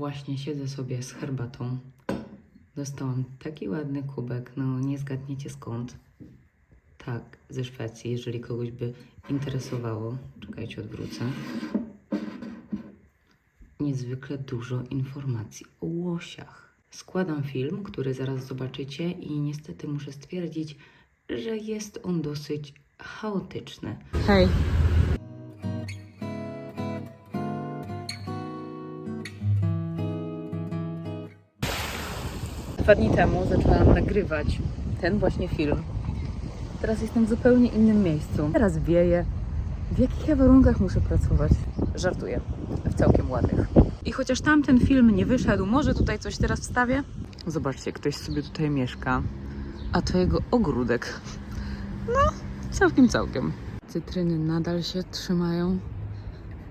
Właśnie siedzę sobie z herbatą. Dostałam taki ładny kubek, no nie zgadniecie skąd. Tak, ze Szwecji, jeżeli kogoś by interesowało. Czekajcie, odwrócę. Niezwykle dużo informacji o łosiach. Składam film, który zaraz zobaczycie i niestety muszę stwierdzić, że jest on dosyć chaotyczny. Hej, Dwa dni temu zaczęłam nagrywać ten właśnie film. Teraz jestem w zupełnie innym miejscu. Teraz wieje. W jakich ja warunkach muszę pracować? Żartuję. W całkiem ładnych. I chociaż tamten film nie wyszedł, może tutaj coś teraz wstawię? Zobaczcie, ktoś sobie tutaj mieszka. A to jego ogródek. No, całkiem, całkiem. Cytryny nadal się trzymają.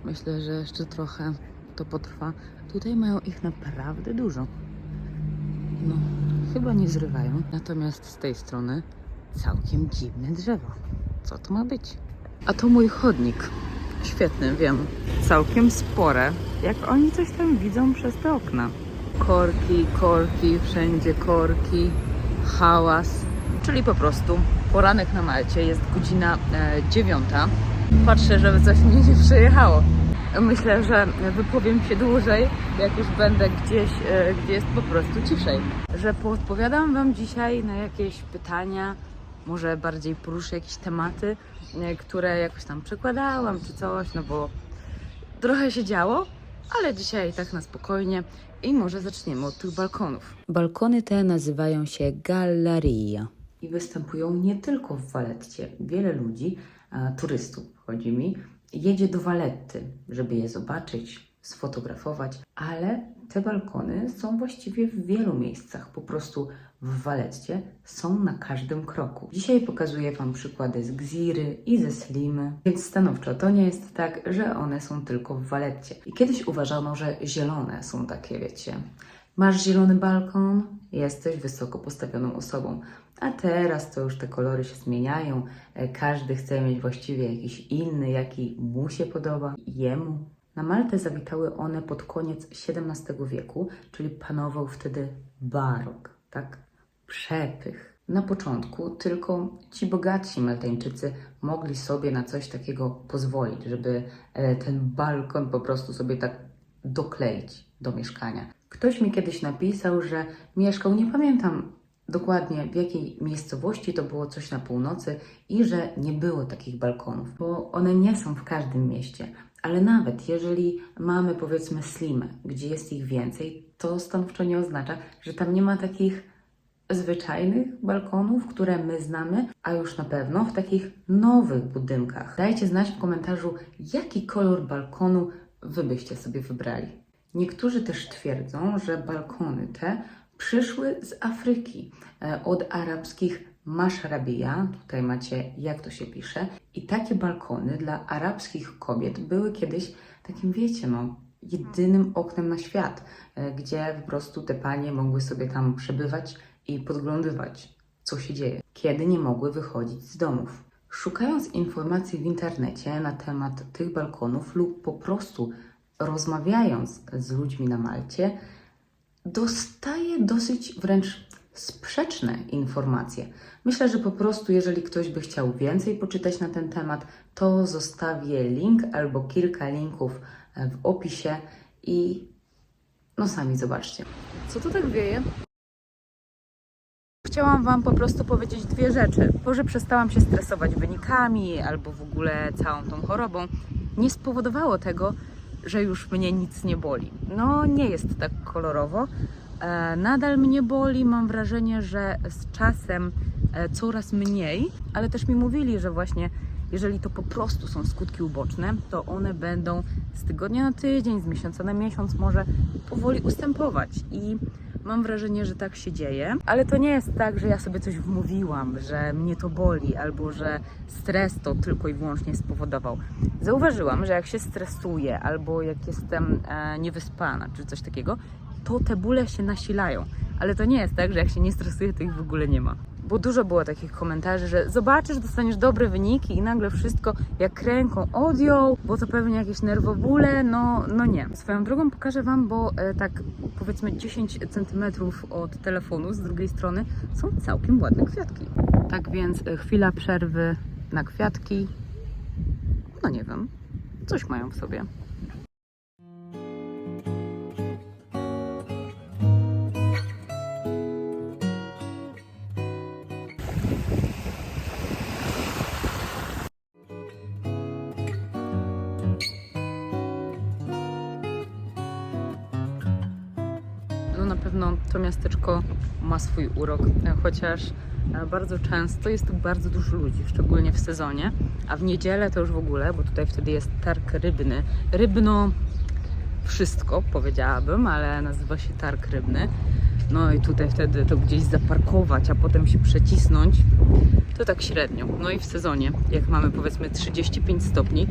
Myślę, że jeszcze trochę to potrwa. Tutaj mają ich naprawdę dużo. No, chyba nie zrywają. Natomiast z tej strony całkiem dziwne drzewo. Co to ma być? A to mój chodnik. Świetny, wiem. Całkiem spore. Jak oni coś tam widzą przez te okna. Korki, korki, wszędzie korki, hałas. Czyli po prostu poranek na Malcie. Jest godzina e, dziewiąta. Patrzę, żeby coś mnie nie przejechało. Myślę, że wypowiem się dłużej, jak już będę gdzieś, e, gdzie jest po prostu ciszej. Że podpowiadam Wam dzisiaj na jakieś pytania, może bardziej poruszę jakieś tematy, e, które jakoś tam przekładałam czy coś, no bo trochę się działo, ale dzisiaj tak na spokojnie i może zaczniemy od tych balkonów. Balkony te nazywają się galleria i występują nie tylko w Waletcie. Wiele ludzi, turystów chodzi mi, jedzie do Waletty, żeby je zobaczyć, sfotografować, ale te balkony są właściwie w wielu miejscach. Po prostu w Waletcie są na każdym kroku. Dzisiaj pokazuję Wam przykłady z Gziry i ze Slimy, więc stanowczo to nie jest tak, że one są tylko w Waletcie. I kiedyś uważano, że zielone są takie, wiecie, Masz zielony balkon, jesteś wysoko postawioną osobą. A teraz to już te kolory się zmieniają. E, Każdy chce mieć właściwie jakiś inny, jaki mu się podoba, jemu. Na Maltę zawitały one pod koniec XVII wieku, czyli panował wtedy barok, tak? Przepych. Na początku tylko ci bogaci Maltańczycy mogli sobie na coś takiego pozwolić, żeby e, ten balkon po prostu sobie tak dokleić do mieszkania. Ktoś mi kiedyś napisał, że mieszkał, nie pamiętam dokładnie w jakiej miejscowości, to było coś na północy i że nie było takich balkonów, bo one nie są w każdym mieście. Ale nawet jeżeli mamy powiedzmy slimę, gdzie jest ich więcej, to stanowczo nie oznacza, że tam nie ma takich zwyczajnych balkonów, które my znamy, a już na pewno w takich nowych budynkach. Dajcie znać w komentarzu, jaki kolor balkonu Wy byście sobie wybrali. Niektórzy też twierdzą, że balkony te przyszły z Afryki, e, od arabskich mashrabija, tutaj macie jak to się pisze, i takie balkony dla arabskich kobiet były kiedyś takim, wiecie, no, jedynym oknem na świat, e, gdzie po prostu te panie mogły sobie tam przebywać i podglądywać, co się dzieje, kiedy nie mogły wychodzić z domów. Szukając informacji w internecie na temat tych balkonów lub po prostu rozmawiając z ludźmi na Malcie, dostaję dosyć wręcz sprzeczne informacje. Myślę, że po prostu, jeżeli ktoś by chciał więcej poczytać na ten temat, to zostawię link albo kilka linków e, w opisie i no sami zobaczcie. Co to tak wieje? Chciałam Wam po prostu powiedzieć dwie rzeczy. To, że przestałam się stresować wynikami albo w ogóle całą tą chorobą, nie spowodowało tego, że już mnie nic nie boli. No, nie jest tak kolorowo. E, nadal mnie boli, mam wrażenie, że z czasem e, coraz mniej, ale też mi mówili, że właśnie jeżeli to po prostu są skutki uboczne, to one będą z tygodnia na tydzień, z miesiąca na miesiąc może powoli ustępować i mam wrażenie, że tak się dzieje, ale to nie jest tak, że ja sobie coś wmówiłam, że mnie to boli albo że stres to tylko i wyłącznie spowodował. Zauważyłam, że jak się stresuję albo jak jestem e, niewyspana czy coś takiego, to te bóle się nasilają. Ale to nie jest tak, że jak się nie stresuję, to ich w ogóle nie ma. bo dużo było takich komentarzy, że zobaczysz, dostaniesz dobre wyniki i nagle wszystko jak ręką odjął, bo to pewnie jakieś nerwobóle, no, no nie. Swoją drogą pokażę Wam, bo e, tak powiedzmy 10 cm od telefonu z drugiej strony są całkiem ładne kwiatki. Tak więc e, chwila przerwy na kwiatki. No nie wiem, coś mają w sobie. Na pewno to miasteczko ma swój urok, e, chociaż e, bardzo często jest tu bardzo dużo ludzi, szczególnie w sezonie, a w niedzielę to już w ogóle, bo tutaj wtedy jest targ rybny. Rybno wszystko powiedziałabym, ale nazywa się targ rybny. No i tutaj wtedy to gdzieś zaparkować, a potem się przecisnąć, to tak średnio. No i w sezonie, jak mamy powiedzmy 35 stopni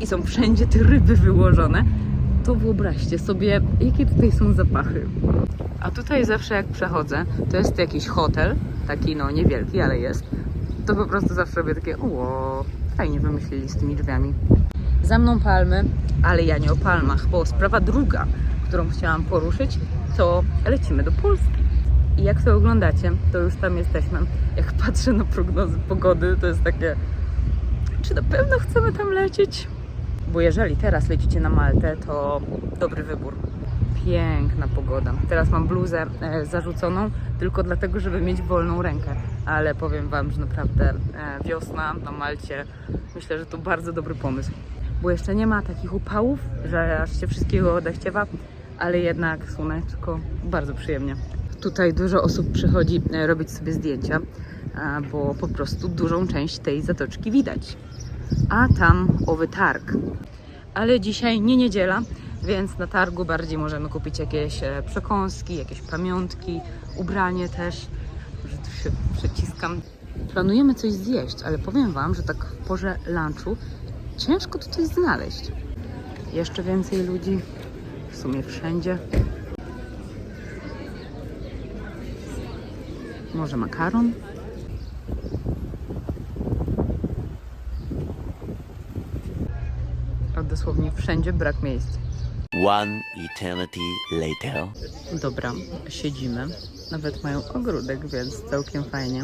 i są wszędzie te ryby wyłożone, to wyobraźcie sobie, jakie tutaj są zapachy. A tutaj zawsze jak przechodzę, to jest jakiś hotel, taki no niewielki, ale jest. To po prostu zawsze robię takie, o, fajnie wymyślili z tymi drzwiami. Za mną palmy, ale ja nie o palmach, bo sprawa druga, którą chciałam poruszyć, to lecimy do Polski. I jak to oglądacie, to już tam jesteśmy. Jak patrzę na prognozy pogody, to jest takie, czy na pewno chcemy tam lecieć? Bo jeżeli teraz lecicie na Maltę, to dobry wybór. Piękna pogoda. Teraz mam bluzę e, zarzuconą tylko dlatego, żeby mieć wolną rękę. Ale powiem Wam, że naprawdę e, wiosna na Malcie, myślę, że to bardzo dobry pomysł. Bo jeszcze nie ma takich upałów, że aż się wszystkiego odechciewa, ale jednak słoneczko, bardzo przyjemnie. Tutaj dużo osób przychodzi e, robić sobie zdjęcia, bo po prostu dużą część tej zatoczki widać a tam owy targ. Ale dzisiaj nie niedziela, więc na targu bardziej możemy kupić jakieś e, przekąski, jakieś pamiątki, ubranie też, że tu się przyciskam. Planujemy coś zjeść, ale powiem Wam, że tak w porze lunchu ciężko tu coś znaleźć. Jeszcze więcej ludzi, w sumie wszędzie. Może makaron? Dosłownie wszędzie brak miejsc. One eternity later. Dobra, siedzimy. Nawet mają ogródek, więc całkiem fajnie.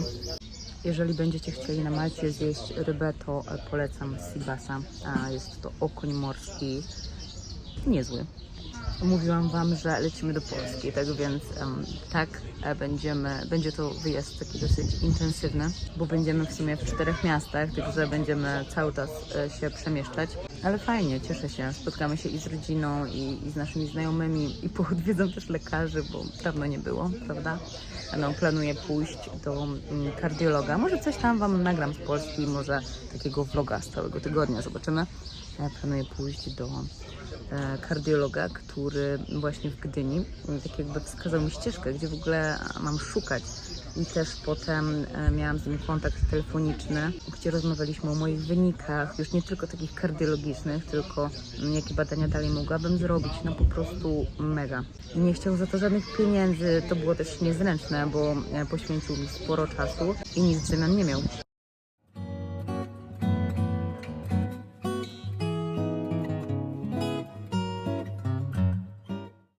Jeżeli będziecie chcieli na Malcie zjeść rybę, to polecam Sibasa. A jest to okoń morski niezły. Mówiłam Wam, że lecimy do Polski, tak więc em, tak, e, będziemy, będzie to wyjazd taki dosyć intensywny, bo będziemy w sumie w czterech miastach, także będziemy cały czas e, się przemieszczać. Ale fajnie, cieszę się. Spotkamy się i z rodziną, i, i z naszymi znajomymi, i poodwiedzą też lekarzy, bo dawno nie było, prawda? No, planuję pójść do mm, kardiologa. Może coś tam Wam nagram z Polski, może takiego vloga z całego tygodnia, zobaczymy. Ja planuję pójść do kardiologa, który właśnie w Gdyni tak jakby wskazał mi ścieżkę, gdzie w ogóle mam szukać. I też potem e, miałam z nim kontakt telefoniczny, gdzie rozmawialiśmy o moich wynikach, już nie tylko takich kardiologicznych, tylko m, jakie badania dalej mogłabym zrobić. No po prostu mega. Nie chciał za to żadnych pieniędzy, to było też niezręczne, bo e, poświęcił mi sporo czasu i nic w zamian nie miał.